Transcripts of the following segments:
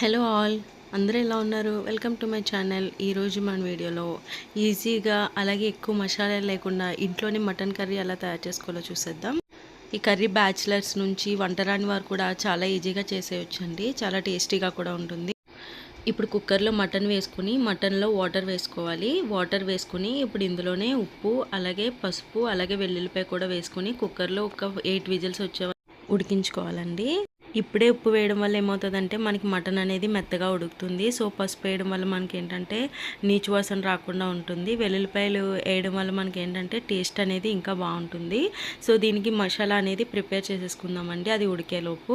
Hello all అందరూ ఎలా ఉన్నారు? Welcome to my channel. ఈరోజు మన వీడియోలో ఈజీగా అలాగే ఎక్కువ మసాలా లేకుండా ఇంట్లోనే మటన్ కర్రీ ఎలా తయారు చేసుకోవాలో చూసేద్దాం. ఈ కర్రీ బ్యాచిలర్స్ నుంచి వంటరాని వారు కూడా చాలా ఈజీగా చేసేయచ్చండి. చాలా టేస్టీగా కూడా ఉంటుంది. ఇప్పుడు కుక్కర్లో మటన్ వేసుకుని మటన్లో వాటర్ వేసుకోవాలి. వాటర్ వేసుకుని ఇప్పుడు ఇందులోనే ఉప్పు అలాగే పసుపు అలాగే వెల్లుల్లిపాయ కూడా వేసుకుని కుక్కర్లో ఒక ఎయిట్ విజిల్స్ వచ్చే ఉడికించుకోవాలండి. ఇప్పుడే ఉప్పు వేయడం వల్ల ఏమవుతుందంటే మనకి మటన్ అనేది మెత్తగా ఉడుకుతుంది. సో పసుపు వేయడం వల్ల మనకి ఏంటంటే నీచు వాసన రాకుండా ఉంటుంది. వెల్లుల్లిపాయలు వేయడం వల్ల మనకి ఏంటంటే టేస్ట్ అనేది ఇంకా బాగుంటుంది. సో దీనికి మసాలా అనేది ప్రిపేర్ చేసేసుకుందామండి అది ఉడికేలోపు.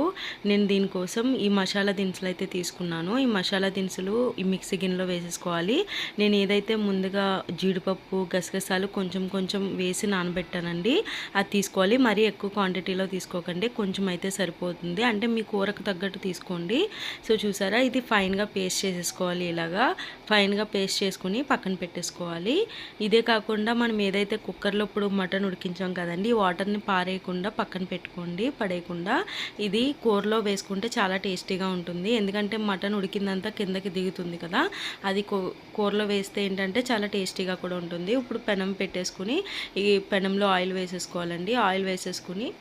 నేను దీనికోసం ఈ మసాలా దినుసులు అయితే తీసుకున్నాను. ఈ మసాలా దినుసులు ఈ మిక్సీ గిన్నెలో వేసేసుకోవాలి. నేను ఏదైతే ముందుగా జీడిపప్పు గసగసాలు కొంచెం కొంచెం వేసి నానబెట్టానండి అది తీసుకోవాలి. మరీ ఎక్కువ క్వాంటిటీలో తీసుకోకండి. కొంచెం అయితే సరిపోతుంది. అంటే మీ కూరకు తగ్గట్టు తీసుకోండి. సో చూసారా? ఇది ఫైన్గా పేస్ట్ చేసేసుకోవాలి ఇలాగా. ఫైన్గా పేస్ట్ చేసుకుని పక్కన పెట్టేసుకోవాలి. ఇదే కాకుండా మనం ఏదైతే కుక్కర్లో ఇప్పుడు మటన్ ఉడికించాం కదండి వాటర్ని పారేయకుండా పక్కన పెట్టుకోండి పడేయకుండా. ఇది కూరలో వేసుకుంటే చాలా టేస్టీగా ఉంటుంది. ఎందుకంటే మటన్ ఉడికిందంతా కిందకి దిగుతుంది కదా. అది కూరలో వేస్తే ఏంటంటే చాలా టేస్టీగా కూడా ఉంటుంది. ఇప్పుడు పెనం పెట్టేసుకుని ఈ పెనంలో ఆయిల్ వేసేసుకోవాలండి. ఆయిల్ వేసేసుకుని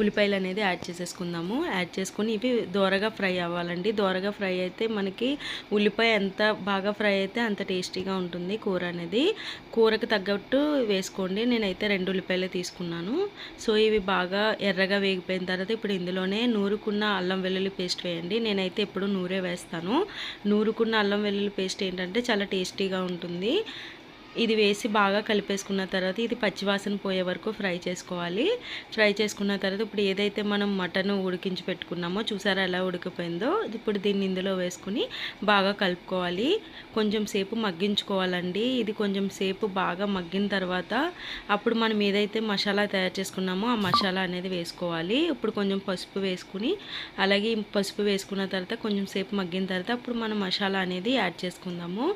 ఉల్లిపాయలు అనేది యాడ్ చేసేసుకుందాము. యాడ్ చేసుకుని ఇవి దోరగా ఫ్రై అవ్వాలండి. దోరగా ఫ్రై అయితే మనకి ఉల్లిపాయ ఎంత బాగా ఫ్రై అయితే అంత టేస్టీగా ఉంటుంది కూర అనేది కూరకు తగ్గట్టు వేసుకోండి. నేనైతే రెండు ఉల్లిపాయలే తీసుకున్నాను. సో ఇవి బాగా ఎర్రగా వేగిపోయిన తర్వాత ఇప్పుడు ఇందులోనే నూరుకున్న అల్లం వెల్లుల్లి పేస్ట్ వేయండి. నేనైతే ఎప్పుడు నూరే వేస్తాను. నూరుకున్న అల్లం వెల్లుల్లి పేస్ట్ ఏంటంటే చాలా టేస్టీగా ఉంటుంది. ఇది వేసి బాగా కలిపేసుకున్న తర్వాత ఇది పచ్చివాసన పోయే వరకు ఫ్రై చేసుకోవాలి. ఫ్రై చేసుకున్న తర్వాత ఇప్పుడు ఏదైతే మనం మటన్ ఉడికించి పెట్టుకున్నామో చూసారా ఎలా ఉడికిపోయిందో? ఇప్పుడు దీన్ని ఇందులో వేసుకుని బాగా కలుపుకోవాలి. కొంచెం సేపు మగ్గించుకోవాలండి. ఇది కొంచెం సేపు బాగా మగ్గిన తర్వాత అప్పుడు మనం ఏదైతే మసాలా తయారు చేసుకున్నామో ఆ మసాలా అనేది వేసుకోవాలి. ఇప్పుడు కొంచెం పసుపు వేసుకుని అలాగే పసుపు వేసుకున్న తర్వాత కొంచెం సేపు మగ్గిన తర్వాత అప్పుడు మనం మసాలా అనేది యాడ్ చేసుకుందాము.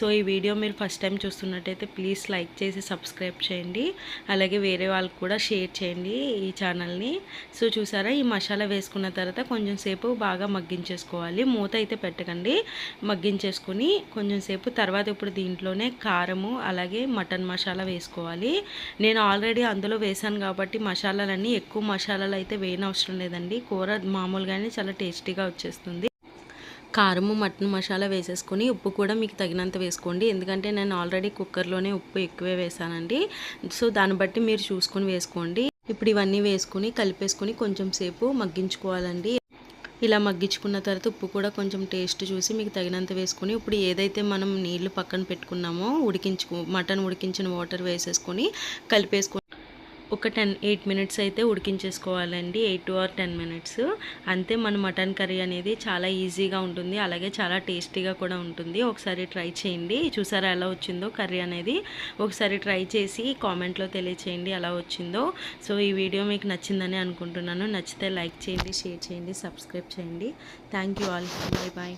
సో ఈ వీడియో మీరు ఫస్ట్ టైం చూస్తున్నట్టు నచ్చినట్టయితే ప్లీజ్ లైక్ చేసి సబ్స్క్రైబ్ చేయండి. అలాగే వేరే వాళ్ళకి కూడా షేర్ చేయండి ఈ ఛానల్ని. సో చూసారా ఈ మసాలా వేసుకున్న తర్వాత కొంచెం సేపు బాగా మగ్గించేసుకోవాలి. మూత అయితే పెట్టకండి. మగ్గించేసుకొని కొంచెం సేపు తర్వాత ఇప్పుడు దీంట్లోనే కారము అలాగే మటన్ మసాలా వేసుకోవాలి. నేను ఆల్రెడీ అందులో వేసాను కాబట్టి మసాలాలన్నీ ఎక్కువ మసాలాలు అయితే వేయనవసరం లేదండి. కూర మామూలుగానే చాలా టేస్టీగా వచ్చేస్తుంది. కారము మటన్ మసాలా వేసేసుకొని ఉప్పు కూడా మీకు తగినంత వేసుకోండి. ఎందుకంటే నేను ఆల్రెడీ కుక్కర్లోనే ఉప్పు ఎక్కువే వేసానండి. సో దాన్ని బట్టి మీరు చూసుకొని వేసుకోండి. ఇప్పుడు ఇవన్నీ వేసుకొని కలిపేసుకొని కొంచెం సేపు మగ్గించుకోవాలండి. ఇలా మగ్గించుకున్న తర్వాత ఉప్పు కూడా కొంచెం టేస్ట్ చూసి మీకు తగినంత వేసుకొని ఇప్పుడు ఏదైతే మనం నీళ్ళు పక్కన పెట్టుకున్నామో ఉడికించుకు మటన్ ఉడికించిన వాటర్ వేసేసుకొని కలిపేసుకొని ఒక టెన్ ఎయిట్ మినిట్స్ అయితే ఉడికించేసుకోవాలండి. Eight to or ten minutes. అంతే మన మటన్ కర్రీ అనేది చాలా ఈజీగా ఉంటుంది. అలాగే చాలా టేస్టీగా కూడా ఉంటుంది. ఒకసారి ట్రై చేయండి. చూసారా ఎలా వచ్చిందో కర్రీ అనేది? ఒకసారి ట్రై చేసి కామెంట్లో తెలియచేయండి ఎలా వచ్చిందో. సో ఈ వీడియో మీకు నచ్చిందని అనుకుంటున్నాను. నచ్చితే లైక్ చేయండి షేర్ చేయండి సబ్స్క్రైబ్ చేయండి. Thank you all. Bye bye.